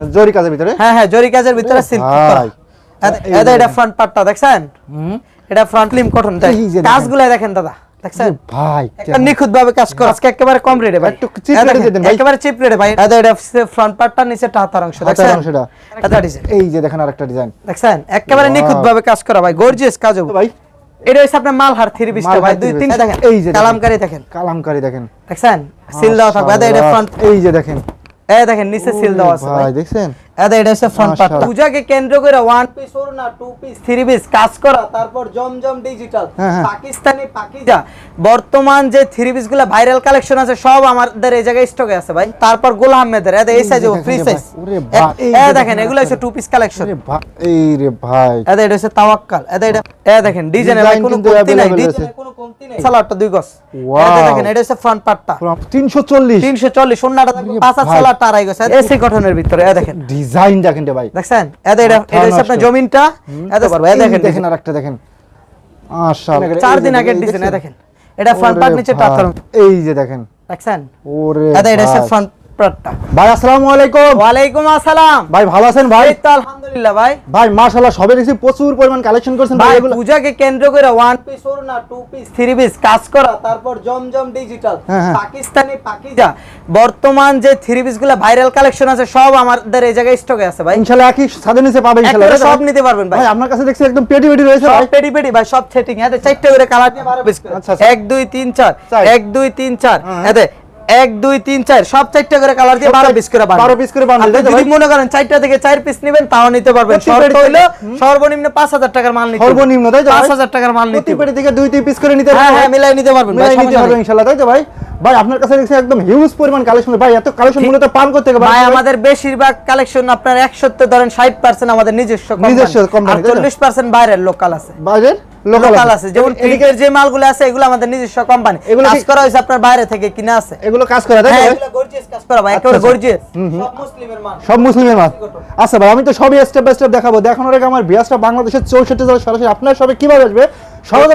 জরি কাজের ভিতরে? হ্যাঁ হ্যাঁ জরি কাজের ভিতরে সিল্ক করা। যে এটা ফ্রন্ট পার্টটা দেখছেন? এটা ফ্রন্ট লিম কটন। কাজগুলো দেখেন দাদা দেখছেন? ভাই একটা নিখুঁত ভাবে কাজ করা। আজকে একেবারে কম রেটে ভাই। একটু cheap এই দেখেন, দেন ভাই। একেবারে চিপ রেটে ভাই। এটা এটা ফ্রন্ট পার্টটা নিচে হাতার অংশ দেখছেন? অংশটা। এটা ডিজাইন এই যে দেখেন আরেকটা ডিজাইন দেখছেন? একেবারে নিখুঁত ভাবে কাজ করা ভাই। গর্জিয়াস কাজ হবে। ভাই। এটা হচ্ছে আপনার মালহার থ্রি পিসটা ভাই। দুই তিন দেখেন এই যে দেখেন। দেখেন। কালামকারি দেখেন। দেখছেন? সিল দেওয়া থাকবে। এটা এটা ফ্রন্ট এই যে দেখেন। এই দেখেন নিচে সিল দেওয়া আছে ভাই। দেখছেন? এটা এটা হচ্ছে ফ্রন্ট পার্ট পূজাকে কেন্দ্র করে ওয়ান পিস ওর না টু পিস থ্রি পিস কাজ করা তারপর জমজম ডিজিটাল হ্যাঁ, হ্যাঁ। পাকিস্তানি পাকিজা। বর্তমান যে থ্রি পিসগুলো ভাইরাল কালেকশন আছে সব আমাদের এই জায়গায় স্টকে আছে ভাই। তারপর গোল আহমেদের এটা এই সাইজ ফ্রি সাইজ দেখেন এগুলো হচ্ছে টু পিস কালেকশন ভাই এই রে ভাই। এটা এটা হচ্ছে তাওয়াক্কাল। এটা দেখেন ডিজাইনের Design কোনো কমতি নাই। available কোনো কমতি নাই। সালোয়ারটা দুই গজ। এটা দেখেন এটা হচ্ছে ফ্রন্ট পার্টটা 340 তিনশো চল্লিশ। অন্যটা ওরে পাঁচ হাজার ভাই। আড়াই গজ। এসি গঠনের ভিতরে দেখেন। ডিজাইন দেখেন রে ভাই। দেখছেন? এটা এটা এটা হচ্ছে আপনার জমিনটা। এই এই দেখেন দেখেন আরেকটা দেখেন। মাশাআল্লাহ। চার দিন আগে এই ডিজাইন দেখেন এটা ফ্রন্ট পার্ট নিচে পাথর এই যে দেখেন। দেখছেন? ওরে এটা এটা হচ্ছে ফ্রন্ট পার্টটা ভাই আসসালামু আলাইকুম। ওয়ালাইকুম আসসালাম। ভাই ভালো আছেন ভাই? তো আলহামদুলিল্লাহ ভাই। ভাই মাশাআল্লাহ সবে দেখছি প্রচুর পরিমাণ কালেকশন করছেন ভাই ভাই পূজাকে কেন্দ্র করে one piece or two piece three piece কাজ করা তারপর জমজম ডিজিটাল হ্যাঁ, হ্যাঁ। পাকিস্তানি পাকিজা। বর্তমান যে থ্রি পিসগুলো ভাইরাল কালেকশন আছে সব আমাদের এই জায়গায় স্টকে আছে ভাই। ইনশাআল্লাহ একই সাথে নিচে পাবে ইনশাআল্লাহ। একেবারে তাই তো সব নিতে পারবেন ভাই। ভাই আপনার কাছে দেখছি একদম পেটি পেটি রয়েছে ভাই। পেডি পেডি ভাই সব সেটিং এতে চারটে করে কালার দিয়ে পিস আচ্ছা, আচ্ছা। এক দুই তিন চার। চার। এক দুই তিন চার। হ্যাঁ। এতে এক দুই তিন চার সব চারটে করে কালার দিয়ে বারো পিস করে বারো piece করে বানাবেন, যদি মনে করেন চারটা থেকে চার পিস নেবেন তাও নিতে পারবেন। সর্বনিম্ন পাঁচ হাজার টাকার মাল নিতে সর্বনিম্ন তাই তো পাঁচ হাজার টাকার মাল নিতে প্রতি পেটি থেকে দুই তিন পিস করে নিতে হ্যাঁ পারবেন হ্যাঁ মিলাই নিতে পারবেন মিলাই নিতে পারবেন নেই। ইনশাআল্লাহ তাই তো ভাই? ভাই আপনার কাছে দেখছি একদম হিউজ পরিমাণ কালেকশন ভাই এত কালেকশন মূলত পান করতে গেলে ভাই আমাদের বেশিরভাগ কালেকশন আপনার একশো ধরেন ষাট পার্সেন্ট আমাদের নিজস্ব নিজস্ব কোম্পানি company, আর তাই তো? চল্লিশ পার্সেন্ট বাইরের লোকাল আছে। বাইরের? লোকাল লোকাল আছে। যেমন প্রিন্টের যে মালগুলো আছে এগুলো আমাদের নিজস্ব কোম্পানি এগুলো কাজ করা হয়েছে আপনার বাইরে থেকে কিনা আছে। এগুলো কাজ করে তাই তো? হ্যাঁ ভাই? এগুলো গর্জিয়াস কাজ করা ভাই আচ্ছা, একেবারে আচ্ছা। গর্জিয়াস সব মুসলিমের মাল সব মুসলিমের মাল আচ্ছা ভাই আমি তো সবই স্টেপ বাই স্টেপ দেখাবো। দেখানোর আগে আমার বিয়াসটা বাংলাদেশের চৌষট্টি জেলা সরাসরি। আপনার সবে কীভাবে আসবে?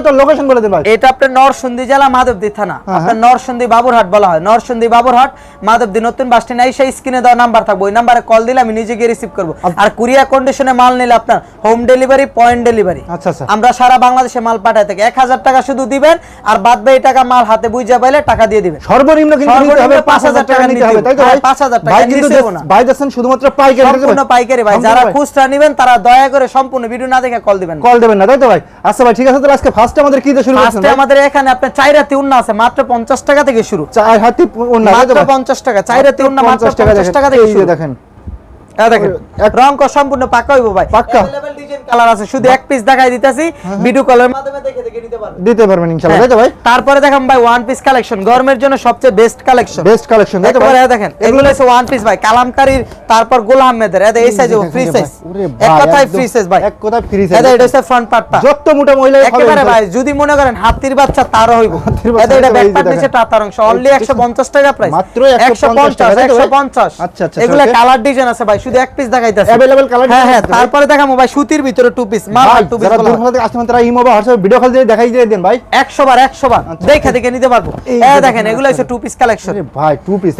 একটা লোকেশন বলে দেন ভাই এটা আপনার নরসিংদী জেলা মাধবদী থানা। হ্যাঁ, আপনার নরসিংদী বাবুরহাট বলা হয়। নরসিংদী বাবুরহাট মাধবদী নতুন বাস স্ট্যান্ড সেই স্ক্রিনে দেওয়া নাম্বার থাকবে। ওই নাম্বারে কল দিলে আমি নিজে গিয়ে রিসিভ করব। আর কুরিয়া কন্ডিশনে মাল নিলে আপনার হোম ডেলিভারি পয়েন্ট ডেলিভারি আচ্ছা আচ্ছা। আমরা সারা বাংলাদেশে মাল পাঠাই থাকি। এক হাজার টাকা শুধু দিবেন আর বাদ বাকি টাকা মাল হাতে বুঝে পাইলে টাকা দিয়ে দিবেন। সর্বনিম্ন কিন্তু নিতে হবে টাকা নিতে হবে তাই তো হ্যাঁ, ভাই 5,000 টাকা, ভাই কিন্তু নিচেও না। ভাই দেখছেন শুধুমাত্র পাইকারি সম্পূর্ণ পাইকারি ভাই। যারা খুচরা নেবেন তারা দয়া করে সম্পূর্ণ ভিডিও না দেখে কল দিবেন কল দেবেন না তাই তো ভাই? আচ্ছা ভাই ঠিক আছে তাহলে আজকে ফার্স্টে আমাদের কি দিয়ে শুরু ফার্স্টে আমাদের এখানে আপনার চাইরাতি উন্না আছে মাত্র পঞ্চাশ টাকা থেকে শুরু। চার হাতি ওন্না মাত্র ভাই? পঞ্চাশ টাকা চাইরাতি উন্না মাত্র 50 টাকা থেকে শুরু। দেখেন। দেখেন রং কর সম্পূর্ণ পাকা হইব ভাই। পাক্কা? কালার আছে শুধু এক পিস দেখাই দিতাছি ভিডিও কলের মাধ্যমে দেখে দেখে নিতে পারবেন। দিতে পারবেন ইনশাআল্লাহ তাই তো ভাই? তারপরে দেখেন ভাই ওয়ান পিস কালেকশন গরমের জন্য সবচেয়ে বেস্ট কালেকশন বেস্ট কালেকশন তাই তো ভাই। দেখেন এগুলো হচ্ছে ওয়ান পিস ভাই কালামকারীর তারপর গোল আহমেদের এদের এই সাইজ ফ্রি সাইজ এক কথায় ফ্রি সাইজ ভাই। এক কথায় size। এদের এটা হচ্ছে ফ্রন্ট পার্টটা যত মোটা মহিলা একেবারে ভাই। যদি মনে করেন হাতির বাচ্চা তারও হইব। এটা এই যে ব্যাকপার্ট দেখেন। নিচে অংশ অনলি 150 টাকা প্রাইস মাত্র 150 টাকা, তাই তো ভাই? 150 আচ্ছা, আচ্ছা, এগুলা কালার ডিজাইন আছে ভাই শুধু এক পিস দেখাইতাছি। Available colour হ্যাঁ হ্যাঁ তারপরে দেখামো ভাই সুতির ভিতরে টু পিস টু পিস যারা দূর থেকে আসছেন তারা ইমো বা হোয়াটসঅ্যাপ ভিডিও কল দিয়ে দেখাই দিয়ে দেন ভাই। 100 বার 100 বার। দেখে দেখে নিতে পারব। আচ্ছা। এই এই দেখেন দেখেন, এগুলো হচ্ছে টু পিস কালেকশন ভাই টু পিস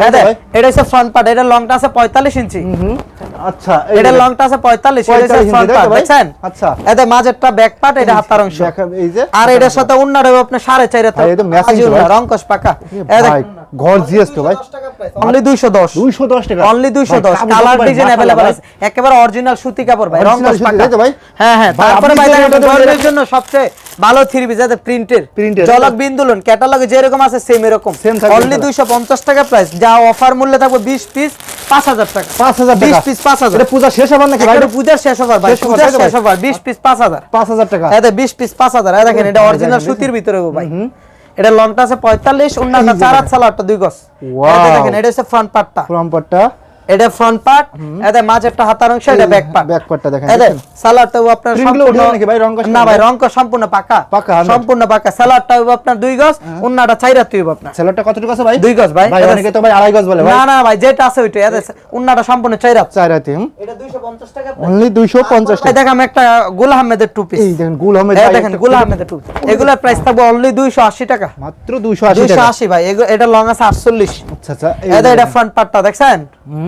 এটা হচ্ছে ফ্রন্ট পার্ট এটা লংটা আছে 45 ইঞ্চি। আচ্ছা এটা দেখেন। লংটা আছে 45 এটা হচ্ছে ফ্রন্ট পার্ট আচ্ছা। এটা মাঝেরটা ব্যাক পার্ট এটা হাতার অংশ। এই যে আর এটার সাথে উন্নাটা হবে আপনার এটা। রংকশ পাকা। এ ভাই গর্জিয়াস তো ভাই অনলি 210 210 টাকা অনলি 210 ভাই, কাপড় কালার ভাই, ডিজাইন মাশাআল্লাহ अवेलेबल ভাই। আছে একেবারে অরিজিনাল সুতি কাপড় ভাই Original রংকশ সুতি, পাকা তাই তো ভাই? হ্যাঁ হ্যাঁ ভাই, তারপরে আপনি ভাই যে দেখেন এটা গরমের বললেন- জন্য সবচেয়ে ভালো থ্রি পিস যাতে প্রিন্টের Printed, জলক তাই তো? বিন্দুলন ক্যাটালগে যেরকম আছে সেম এরকম Same থাকবে অনলি তাহলে। 250 টাকা প্রাইস যা অফার মূল্য থাকবে 20 পিস 5000 টাকা 5000 টাকা 20 পিস 5000 এটা পূজা শেষ হবার নাকি ভাই এটা পূজার শেষ ওভার ভাই শেষ over, পূজার তাই তো ভাই? শেষ ওভার 20 পিস 5000 5000 টাকা এটা 20 পিস 5000 এই দেখেন এটা ভাই, অরিজিনাল দেখেন, সুতির ভিতরে গো ভাই এটা লংটা আছে 45 উন্নাটা এই যে চার হাত দেখেন। সালোয়ারটা দুই গজ. এটা দেখেন এটা হচ্ছে ফ্রন্ট পার্টটা ফ্রমপটটা এটা ফ্রন্ট পার্ট এটা মাঝেরটা হাতার অংশ এটা ব্যাক পার্ট back part টা দেখেন, এটা দেখেন? সালোয়ারটাও আপনার সম্পূর্ণ নাকি ভাই, রং না ভাই রং সম্পূর্ণ পাকা। পাকা, সম্পূর্ণ পাকা। হবে আপনার দুই গজ উন্নাটা চাইরা তুই আপনার। সেলরটা কতটুকু আছে ভাই? দুই গজ ভাই ভাই অনেকে তো ভাই আড়াই গজ বলে ভাই। না না ভাই যেটা আছে ওইটা এটা উন্নাটা সম্পূর্ণ চাইরা চার রাতে এটা 250 টাকা অনলি 250 ভাই টাকা। দেখাম একটা গুল আহমেদের টু পিস এই দেখেন গুল আহমেদ ভাই দেখেন গুল আহমেদের টু এগুলোর প্রাইস থাকবে অনলি 280 টাকা। মাত্র 280 টাকা। 280 ভাই এটা লং আছে 48 আচ্ছা আচ্ছা এটা এটা দেখেন। ফ্রন্ট পার্টটা দেখছেন?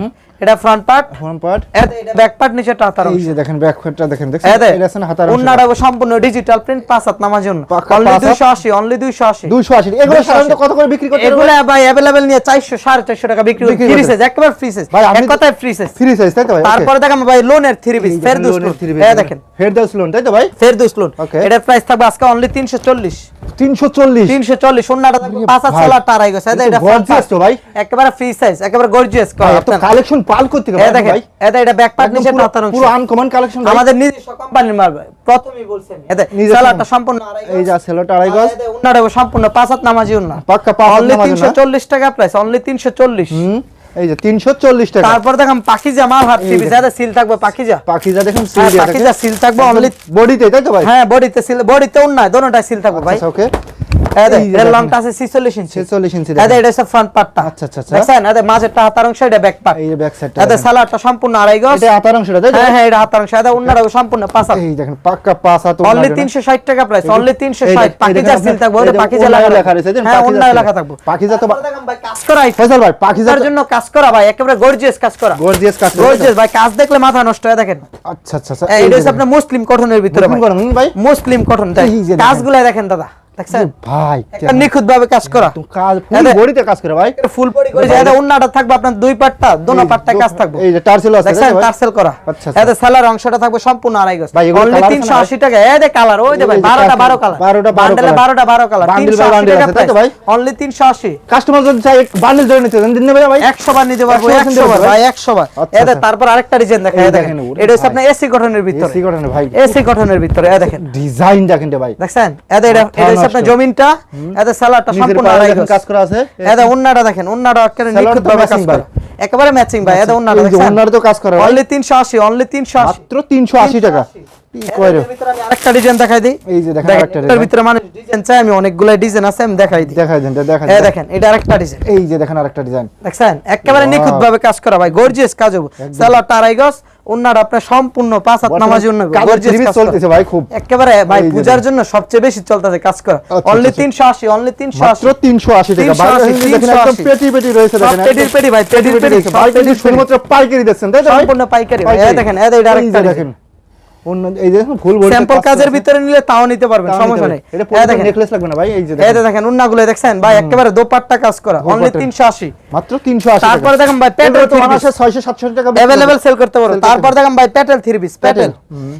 Então, এটা ফ্রন্ট পার্ট ফ্রন্ট পার্ট এটা ব্যাক পার্ট নিচে টাতার এই যে দেখেন ব্যাক ফেটটা দেখেন দেখছেন এতে এটা আছে না হাতার অংশ উন্নাটা সম্পূর্ণ ডিজিটাল প্রিন্ট পাঁচ হাত নামার জন্য পাকা অনলি পাঁচ হাত। 280 অনলি 280 280 এগুলো 280 সাধারণত কত করে বিক্রি করতে এগুলা ভাই अवेलेबल নিয়ে 400 450 টাকা বিক্রি বিক্রি ফ্রি করতে। সাইজ একবার ফ্রি সাইজ ভাই, আপনি এক তো- কথায় ফ্রি সাইজ ফ্রি সাইজ তাই তো ভাই তারপরে দেখেন ভাই লোনের থ্রি পিস ফেরদৌস লোন এই দেখেন ফেরদাউস লোন তাই তো ভাই ফেরদৌস লোন Okay. এটার প্রাইস থাকবে আজকে অনলি 340 340 340 ওন্নাটা থাকবে পাঁচ হাত ভাই, সালার টার আই গেছে এটা এটা gorgeous তো ভাই। একেবারে ফ্রি সাইজ একেবারে গর্জিয়াস ভাই এত কালেকশন পাল করতে এই দেখেন ভাই। এটা এটা ব্যাক পার্ট নিচে টাতার অংশ। পুরো আনকমন কালেকশন আমাদের নিজস্ব কোম্পানির মাল ভাই প্রথমেই বলছেন। এতে নিজস্ব সম্পূর্ণ আড়াই এই যে সেলোটা আড়াই গজ। উন্নাটা সম্পূর্ণ পাঁচ হাত নামাজি উন্না। পাক্কা পাঁচ হাত নামাজি উন্না। 340 টাকা প্রাইস অনলি 340 হুম এই যে 340 টাকা। তারপর দেখেন পাখিজা মাল টিভি দেখেন। যাতে সিল থাকবে পাখিজা পাখিজা দেখুন সিল হ্যাঁ, পাখিজা সিল থাকবে অনলি বডিতে তাই তো ভাই? হ্যাঁ বডিতে সিল বডিতে উন্নায় দোনোটাই সিল থাকবে ভাই। আচ্ছা ওকে। এর লংটা আছে 46 ইঞ্চি 46 ইঞ্চি এই এটা হচ্ছে ফ্রন্ট পার্টটা আচ্ছা, আচ্ছা, আচ্ছা। দেখছেন মাঝেরটা হাতার অংশ এটা ব্যাক পার্ট এই ব্যাক সাইডটা এতে সালাডটা সম্পূর্ণ আড়াই গজ এটা আতার অংশটা তাই হ্যাঁ হ্যাঁ এটা হাতার অংশ এটা উন্নাটা সম্পূর্ণ পাঁচ এই দেখেন পাক্কা পাঁচ হাত অনলি 360 টাকা প্রাইস অনলি 360 এই দেখ- পাখিজা এই সিল থাকবে ওটা এই যে লেখা লেখা রয়েছে, দেখেন, হ্যাঁ পাখিজা লেখা থাকবে পাখিজা তো ভাই কাজ করা ফয়সাল ভাই পাখিজা জন্য কাজ করা ভাই একেবারে গর্জিয়াস কাজ করা গর্জিয়াস কাজ গর্জিয়াস ভাই কাজ দেখলে মাথা নষ্ট হয়ে দেখেন আচ্ছা আচ্ছা আচ্ছা এই, এটা হচ্ছে আপনার মুসলিম কটনের ভিতরে মুসলিম ভাই। মুসলিম কটন তাই এই কাজগুলো দেখেন দাদা দেখছেন ভাই নিখুঁত ভাবে কাজ করা। কাজ এই বডিতে কাজ করে ভাই। ফুল বডি করে যায় উন্নাটা থাকবে আপনার দুই পাটটা দোনো পাটটা কাজ থাকবে। এই যে টার্সেল আছে দেখছেন তাই তো ভাই? টার্সেল করা। আচ্ছা। সেলার অংশটা থাকবে সম্পূর্ণ আড়াই গজ। ভাই, এগুলো অনলি colour আছে না 380 টাকা এই যে কালার ওই যে ভাই 12টা 12 কালার 12টা 12 বান্ডেলে 12টা 12 কালার Bundle by 380 আছে, তাই তো ভাই? অনলি 380 কাস্টমার যদি চাই বান্ডেল ধরে নিতে চান দিন দেবে ভাই। 100 বার নিতে পারব 100 100 বার ভাই। ভাই 100 বার। তারপর আরেকটা ডিজাইন দেখা এই এই দেখেন। দেখেন, এটা হচ্ছে আপনার এসি গঠনের ভিতরে এসি কটনে ভাই। এসি গঠনের ভিতরে এই দেখেন। ডিজাইন দেখেন ভাই। দেখছেন এটা এটা হচ্ছে আপনার জমিনটা এতে সালাডটা সম্পূর্ণ আড়াই দেখেন কাজ করা আছে। এতে উন্নাটা দেখেন উন্নাটা সালোয়ারটা নিখুঁত ভাবে কাজ করা। একেবারে ম্যাচিং ভাই এতে উন্নাটা দেখছেন ওনার তো কাজ করে অনলি 380 অনলি 380 মাত্র 380 টাকা। কি কয় এর ভিতরে আমি আরেকটা ডিজাইন দেখাই দিই। এই যে দেখেন দেখেন, আরেকটা ভিতরে মানুষ ডিজাইন চাই আমি অনেকগুলো ডিজাইন আছে আমি দেখাই দিই। দেখাই দেন দেখাই এই দেখেন। এটা আরেকটা ডিজাইন এই যে দেখেন আরেকটা ডিজাইন দেখছেন? একেবারে. নিখুঁত ভাবে কাজ করা ভাই। গর্জিয়াস কাজ হবে। সালোয়ারটা আড়াই গজ উন্নাটা আপনার সম্পূর্ণ পাঁচ হাত নামাজি গর্জিয়াস চলতেছে ভাই খুব। একেবারে ভাই পূজার জন্য সবচেয়ে বেশি চলতেছে কাজ করা। অনলি আচ্ছা। 380 অনলি মাত্র 380 380 টাকা। ভাই 380, দেখেন একদম পেটি পেটি রয়েছে দেখেন পেটি পেটি ভাই, পেটি পেটি, ভাই পেটি। শুধুমাত্র পাইকারি দিচ্ছেন তাই তো সম্পূর্ণ পাইকারি ভাই। এই দেখেন, এই দেখেন, অন্য এই যে দেখুন ফুল বডি স্যাম্পল কাজের ভিতরে নিলে তাও নিতে পারবেন সমস্যা নেই এটা এই পুরো দেখেন নেকলেস লাগবে না ভাই এই যে এই দেখেন যে দেখেন উন্নাগুলো দেখছেন ভাই একেবারে দোপাট্টা কাজ করা অনলি দোপাট্টা। 380 মাত্র 380 টাকা তারপরে দেখেন ভাই এগুলো প্যাটেল তো থ্রি অনায়াসে 600 700 টাকা বিক্রি अवेलेबल হবে। সেল করতে পারো Sell করতে তারপর দেখেন ভাই প্যাটেল থ্রি পিস প্যাটেল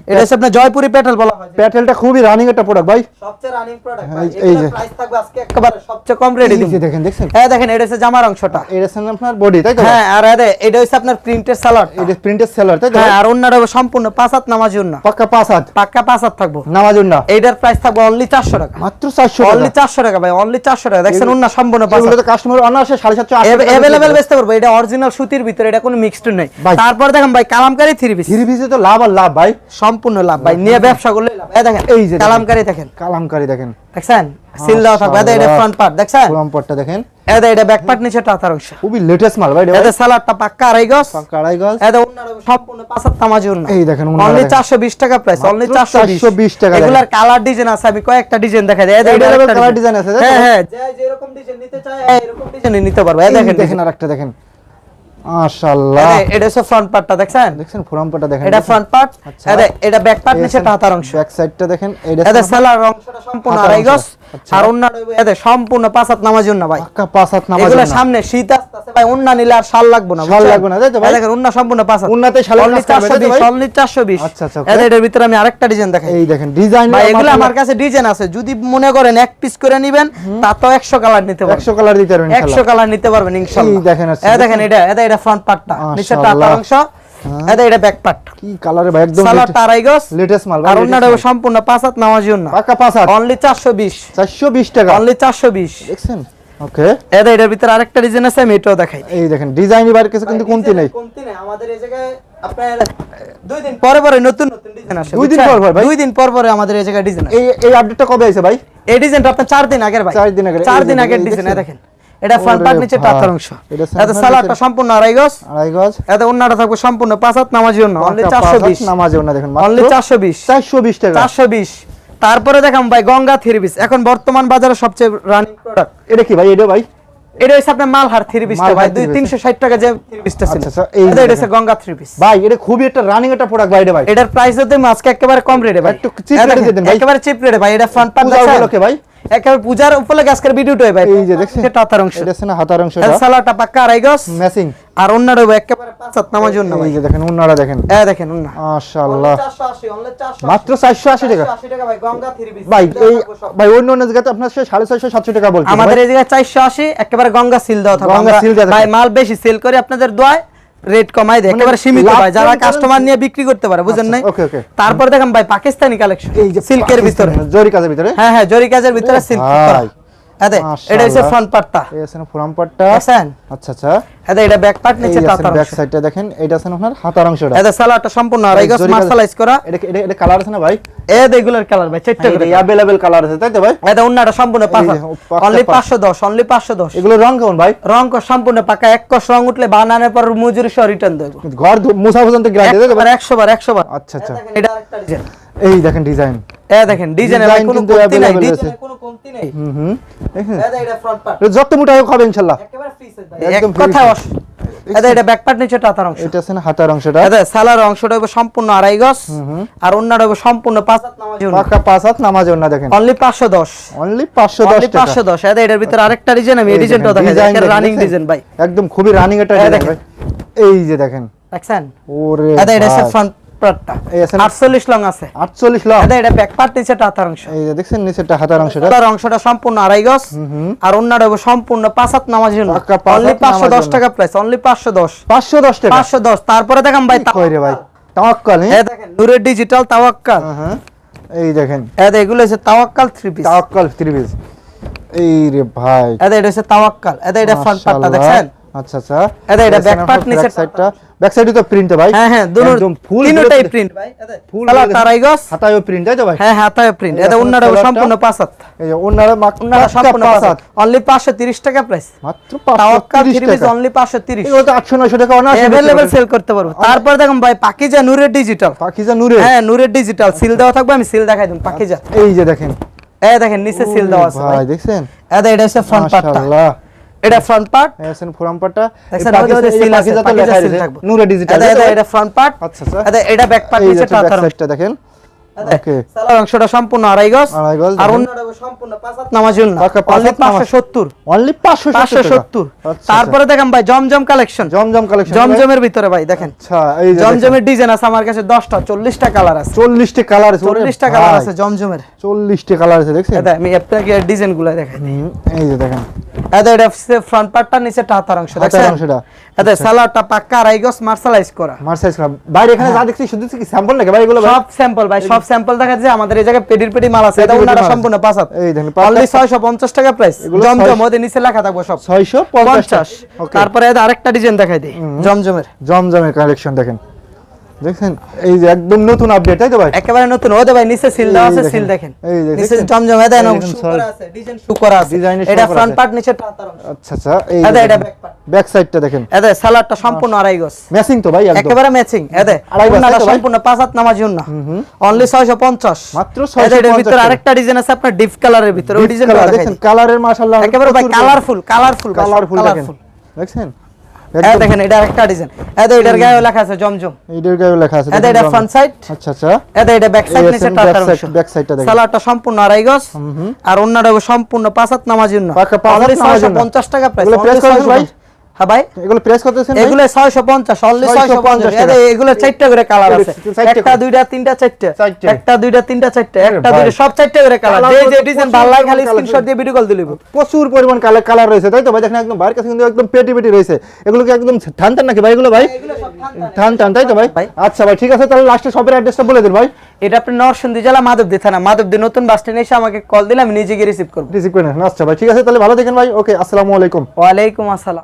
এটা হচ্ছে আপনার জয়পুরি প্যাটেল বলা হয় প্যাটেলটা খুবই রানিং একটা প্রোডাক্ট ভাই সবচেয়ে রানিং প্রোডাক্ট ভাই, এই যে। প্রাইস থাকবে আজকে একেবারে সবচেয়ে কম রেডি এই দিন যে দেখেন দেখছেন এই দেখেন এটা হচ্ছে জামার অংশটা এটা হচ্ছে আপনার বডি তাই তো হ্যাঁ আর এদে এটা হচ্ছে আপনার প্রিন্টেড সালোয়ার এটা প্রিন্টেড সেলার তাই তো হ্যাঁ ভাই? আর অন্যটা হবে সম্পূর্ণ পাঁচ হাত নামাজি উন্না পাক্কা পাঁচ হাত। পাক্কা পাঁচ হাত থাকব। নামাজুন না। এইটার প্রাইস থাকবে অনলি চারশো টাকা। মাত্র 400 অনলি চারশো টাকা ভাই অনলি চারশো টাকা। দেখছেন উন্না সম্পূর্ণ কাস্টমার অনার্সে সাড়ে সাতশো অ্যাভেলেবেল বেচতে পারব। এটা অরিজিনাল সুতির ভিতরে এটা কোনো মিক্সড নেই। তারপর দেখেন ভাই কালামকারি থ্রি পিস থ্রি পিসে তো লাভ আর লাভ ভাই। সম্পূর্ণ লাভ ভাই। নিয়ে ব্যবসা করলে লাভ। দেখেন এই যে। কালামকারি দেখেন। কালামকারি দেখেন। দেখছেন? সিল দেওয়া থাকবে। এটা এটা ফ্রন্ট পার্ট দেখছেন? পুরাম পটটা দেখেন। এটা এটা ব্যাক পার্ট নিচে টাতার অংশ। খুবই লেটেস্ট মাল ভাই এটা। এটা সালাডটা পাক্কা আড়াই গজ। পাক্কা আড়াই গজ। এটা অন্যান্য সম্পূর্ণ পাঁচ হাত তামাজি উন্না এই দেখেন উন্নাটা অনলি 420 টাকা প্রাইস অনলি 420 420 টাকা এগুলার কালার ডিজাইন আছে আমি কয়েকটা ডিজাইন দেখাই দিই। আরেকটা colour design। design আছে, হ্যাঁ হ্যাঁ। যে যেরকম ডিজাইন নিতে চায় এরকম ডিজাইন নিতে পারবে। এই দেখেন দেখেন আরেকটা দেখেন। মাশাআল্লাহ। এটা- এটা হচ্ছে ফ্রন্ট পার্টটা দেখছেন? দেখছেন পুরাম পটটা দেখেন এটা ফ্রন্ট পার্ট আচ্ছা। এটা ব্যাক পার্ট নিচে টাতার অংশ। ব্যাক সাইডটা দেখেন এদের সেলার অংশটা সম্পূর্ণ আড়াই গজ। আচ্ছা। আর অন্য এদের সম্পূর্ণ পাঁচ হাত নামাজি ভাই। পাক্কা পাঁচ হাত নামাজ এগুলো সামনে শীত আসতেছে ভাই উন্না নিলে আর শাল লাগবে না শাল? লাগবে না, তাই তো ভাই? দেখেন উন্না সম্পূর্ণ পাঁচ হাত উন্নাতে শালের অনলি কাজ করবে, তাই তো 420 আচ্ছা, আচ্ছা, এটার ভিতরে আমি আরেকটা ডিজাইন দেখাই। এই দেখেন ডিজাইন ভাই এগুলো আমার কাছে ডিজাইন আছে যদি মনে করেন এক পিস করে নেবেন তা তো 100 কালার নিতে পারবেন। 100 কালার দিতে পারবেন 100 কালার নিতে পারবেন ইনশাআল্লাহ এই দেখেন আচ্ছা, এই দেখেন এটা এটা ফ্রন্ট পার্টটা নিচে মাশাআল্লাহ। অংশ। এটা এটা ব্যাক পার্ট কি কালারে ভাই? একদম আড়াই গজ লেটেস্ট মাল আর সম্পূর্ণ পাঁচ হাত নামাজি উন্না পাক্কা পাঁচ অনলি 420 420 টাকা। অনলি 420 দেখছেন? ওকে এটা এটার ভিতরে আরেকটা ডিজাইন আছে আমি এটাও দেখাই। এই দেখেন ডিজাইন এবার কিছু কিন্তু কমতি নেই। কমতি নেই। আমাদের এই জায়গায় আপনার দুই দিন পরে পরে নতুন নতুন ডিজাইন আসে দুই দিন পর পর ভাই? দুই দিন পর পরে আমাদের এই জায়গায় ডিজাইন এই এই আপডেটটা কবে আইছে ভাই? এই ডিজাইনটা আপনার চার দিন আগের ভাই। চার দিন আগের, চার এই দিন আগের ডিজাইন দেখেন। এটা ফ্রন্ট পার্ট নিচে। টাতার অংশ। এটা নিচে- সম্পূর্ণ আড়াই গজ। আড়াই গজ। এটা অন্যটা থাকবে সম্পূর্ণ পাঁচ হাত নামাজি অন্য অনলি পাক্কা পাঁচ হাত 420 নামাজে ওনা দেখেন অনলি 420 420 টাকা। 420 তারপরে দেখাম ভাই গঙ্গা থ্রি পিস এখন বর্তমান বাজারে সবচেয়ে রানিং প্রোডাক্ট এটা কি ভাই এটা ভাই? এটা হচ্ছে আপনার মালহার থ্রি পিসটা ভাই three দুই piece। তিনশো ষাট টাকা যে থ্রি পিসটা ছিল। আচ্ছা, আচ্ছা, এটা এটা হচ্ছে গঙ্গা থ্রি পিস ভাই এটা খুবই একটা রানিং একটা প্রোডাক্ট ভাই এটা ভাই। এটার প্রাইস হতে আজকে একেবারে কম রেটে ভাই। একটু দেখেন, দিয়ে দেন ভাই। একেবারে চিপ রেটে ভাই এটা ফ্রন্ট পার্ট পূজা উপলক্ষে ভাই? একেবারে পূজার উপলক্ষে আজকের ভাই। এই যে দেখছেন? এটা টাতার অংশ। এটা না? হাতার অংশটা সালাটা পাক্কা আড়াই গজ ম্যাচিং আর অন্যটা ভাই একেবারে পাঁচ হাত নামার জন্য ভাই। এই যে দেখেন দেখেন। দেখেন অন্য মাশাআল্লাহ। 480 অনলি 480 মাত্র 480 টাকা। 480 টাকা ভাই গঙ্গা পিস। ভাই এই ভাই অন্য অন্য জায়গাতে আপনার সে 450 700 টাকা বলছেন আমাদের এই জায়গায় 480 একেবারে গঙ্গা সিল গঙ্গা দেওয়া থাকবে। ভাই মাল বেশি সেল করে আপনাদের দোয়ায়। রেট কমাই দেয় মানে একেবারে সীমিত ভাই যারা কাস্টমার নিয়ে বিক্রি করতে পারে বুঝেন আচ্ছা, নাই. তারপর দেখেন ভাই পাকিস্তানি কালেকশন এই যে সিল্কের ভিতরে। জরি কাজের ভিতরে? হ্যাঁ হ্যাঁ জরি কাজের ভিতরে সিল্ক। আদে মাশাআল্লাহ। এটা হচ্ছে ফ্রন্ট পার্টটা এই আছে না ফোরাম পাটটা দেখছেন আচ্ছা আচ্ছা আদে এটা ব্যাক পার্ট এই নিচে আছে টাতার ব্যাক সাইডটা দেখেন এটা আছে না আপনার হাতার অংশটা আদে সালাটা সম্পূর্ণ আড়াই গজ জরি কাজ- মার্শালাইজ করা এটা এটা এটা কালার আছে না ভাই এ রেগুলার কালার ভাই চারটে করে এটা अवेलेबल কালার আছে তাই তো ভাই এটা অন্যটা সম্পূর্ণ পাঁচ এই যে, পাঁচটা অনলি পাঁচ। 510 অনলি 510 এগুলো রং কেমন ভাই রং কস সম্পূর্ণ পাকা এক কস রং উঠলে বানানোর পর মজুরি সহ রিটার্ন দেব ঘর ধু- মুছা পর্যন্ত গ্যারান্টি তাই তো ভাই একবার 100 বার 100 বার আচ্ছা আচ্ছা দেখেন এটা আরেকটা ডিজাইন এই দেখেন ডিজাইন এ দেখেন ডিজাইনের Design কোনো কমতি নাই available ডিজাইনের কোনো কমতি নাই। হুম হুম দেখেন। দেখ এটা ফ্রন্ট পার্ট যত মোটা হোক হবে ইনশাআল্লাহ একেবারে ফ্রি সাইজ ভাই। একদম কথা size। অস এটা এটা ব্যাক পার্ট নিচে টাতার অংশ। এটা আছে না হাতার অংশটা? এটা সালার অংশটা হবে সম্পূর্ণ আড়াই গজ আর অন্যটা হবে সম্পূর্ণ পাঁচ হাত নামাজ পাকা পাঁচ হাত নামাজ না দেখেন। অনলি 510 অনলি 510 অনলি টাকা। 510 এটা এটার ভিতরে আরেকটা ডিজাইন আমি এই ডিজাইনটা দেখাই দেখেন, রানিং? ডিজাইন ভাই। একদম খুবই রানিং এটা ডিজাইন। ভাই। এই যে দেখেন। দেখছেন? ওরে এটা এটা ফ্রন্ট পার্টটা? 48 লং আছে। 48 লাখ এটা এটা ব্যাক পার্ট নিচে টাতার অংশ। এই যে দেখছেন নিচেরটা হাতার অংশটা? তার অংশটা সম্পূর্ণ আড়াই গজ। আর অন্যটা হবে সম্পূর্ণ পাঁচ নামাজ জন্য। অনলি হাত নামাজের 510 জন্য। টাকা প্রাইস অনলি 510 510 টাকা? 510 তারপরে দেখেন ভাই কই ভাই? তাওয়াক্কাল এই দেখেন নূরের ডিজিটাল তাওয়াক্কাল। হ্যাঁ হ্যাঁ এই দেখেন। এগুলো হচ্ছে তাওয়াক্কাল থ্রি পিস তাওয়াক্কাল থ্রি পিস এই রে ভাই। এটা হচ্ছে তাওয়াক্কাল। এটা ফ্রন্ট পার্টটা দেখছেন আচ্ছা আচ্ছা এই দেখেন, এটা দেখছেন back part আপনার নিচে back side-টা ব্যাক সাইডে তো প্রিন্ট ভাই হ্যাঁ হ্যাঁ দুনো একদম ফুল তিনটাই প্রিন্ট ভাই ফুল ফুল তারাই গজ হাতায়ও প্রিন্ট তাই তো ভাই হ্যাঁ হ্যাঁ তাই প্রিন্ট এই এটা দেখেন অন্যটা হবে colour-টা। সম্পূর্ণ পাঁচ হাত এই যে ওনারা অন্যটা সম্পূর্ণ পাঁচ হাত অনলি 530 টাকা প্রাইস মাত্র তাওয়াক্কাল 530 থ্রি পিস টাকা অনলি 530 এগুলো তো 800 900 টাকা অনায়াসে अवेलेबल সেল করতে পারবো তারপর দেখুন ভাই পাকিজা নূরের ডিজিটাল পাকিজা নূরে হ্যাঁ নূরের ডিজিটাল সিল দেওয়া থাকবে আমি সিল দেখাই দিই পাকিজা এই যে দেখেন এই দেখেন নিচে সিল দেওয়া আছে ভাই ভাই দেখছেন এটা এটা হচ্ছে ফ্রন্ট পার্টটা মাশাআল্লাহ এটা ফ্রন্ট পার্ট এসেন ফুরামপাটা পার্টটা লেখা আছে থাকবে ডিজিটাল এটা এটা ফ্রন্ট পার্ট আচ্ছা আচ্ছা। এটা এটা ব্যাক পার্ট নিচে দেখেন। অংশটা সম্পূর্ণ আড়াই গজ। আর দেখেন। অন্যটা হবে সম্পূর্ণ পাঁচ হাত নামাজ জন্য পাকা পাঁচ অনলি হাত নামাজ। 570 অনলি 570 570 তারপরে দেখেন ভাই জমজম কালেকশন জমজম কালেকশন জমজমের ভিতরে ভাই দেখেন। আচ্ছা জমজমের ডিজাইন আছে আমার কাছে 10টা 40টা কালার আছে। 40 টা কালার আছে 40টা কালার আছে জমজমের। 40 টা কালার আছে দেখছেন? আমি আপনাকে ডিজাইনগুলো দেখাই। এই যে দেখেন। এটা এটা ফ্রন্ট পার্টটা নিচে টাতার অংশ দেখছেন? পাক্কা আড়াই গজ মার্শালাইজ করা। মার্সালাইজ করা। ভাই এখানে যা দেখছি শুধু কি স্যাম্পল নাকি? ভাই এগুলো সব স্যাম্পল ভাই সব স্যাম্পল দেখা যাচ্ছে আমাদের এই জায়গায় পেডির পেডি মাল আছে। এটা ওনারা সম্পূর্ণ পাঁচাত এই দেখেন, অনলি 650 টাকা প্রাইস জমজম ওদের নিচে লেখা থাকবে সব। 650 টা 50 ওকে তারপরে আরেকটা ডিজাইন দেখাই দিই জমজমের। জমজমের কালেকশন দেখেন। দেখছেন? এই যে একদম নতুন আপডেট তাই তো ভাই? একেবারে নতুন। ওদের ভাই নিচে সিল দেওয়া আছে সিল দেখেন। এই যে নিচে? জমজম এটা এই না দেখেন, শু সর- করা আছে ডিজাইন করা আছে। ডিজাইনের শু এটা ফ্রন্ট পার্ট নিচে অংশ। আচ্ছা আচ্ছা এই এটা এটা ব্যাক পার্ট ব্যাক সাইডটা দেখেন। এদের সালোয়ারটা সম্পূর্ণ আড়াই গজ। ম্যাচিং তো ভাই একদম। একেবারে ম্যাচিং এদে আড়াই? সম্পূর্ণ পাঁচ হাত নামার জন্য অনলি 650 মাত্র এদের 650 ভিতরে টাকা। আরেকটা ডিজাইন আছে আপনার ডিপ কালারের ভিতরে। ওই ডিজাইনটা দেখেন কালারের মাশাআল্লাহ একেবারে ভাই কালারফুল কালারফুল কালারফুল দেখেন। দেখছেন? একদম দেখেন এটা ডিজাইন এটার গায়ে লেখা আছে জমজম। এইটার গায়ে লেখা আছে এটা ফ্রন্ট সাইড আচ্ছা আচ্ছা। এদে এটা ব্যাক সাইড নিচে টাটার অংশ side- back দেখেন। সম্পূর্ণ আড়াই গজ আর অন্যটা সম্পূর্ণ পাঁচ হাত জন্য। পাঁচ। 650 টাকা প্রাইস ভাই? হ্যাঁ ভাই? এগুলো প্রেস করতেছেন ভাই? এগুলো 650 অনলি 650 650 এগুলো চারটা করে কালার আছে। একটা দুইটা তিনটা চারটা। একটা দুইটা তিনটা চারটা। একটা দুইটা সব চারটা করে কালার কালার যে যে ডিজাইন প্রচুর ভালো লাগে খালি পরিমাণ স্ক্রিনশট কালার দিয়ে ভিডিও কল দিলিব প্রচুর পরিমাণ কালার কালার রয়েছে তাই তো ভাই? দেখেন একদম কাছে কিন্তু একদম পেটি পেটি রয়েছে। এগুলো কি একদম ঠান ঠান নাকি ভাই এগুলো ভাই? ঠান ঠান তাই তো ভাই। আচ্ছা ভাই ঠিক আছে তাহলে লাস্টে শপের অ্যাড্রেসটা বলে দিন ভাই। এটা আপনি নরসিংদী জেলা মাধবদী থানা। মাধবদী নতুন বাস স্ট্যান্ডে এসে আমাকে কল দিলে আমি নিজে গিয়ে রিসিভ করব। রিসিভ করে নেন। আচ্ছা ভাই ঠিক আছে তাহলে ভালো দেখেন ভাই। ওকে আসসালামু আলাইকুম। ওয়ালাইকুম আসসালাম।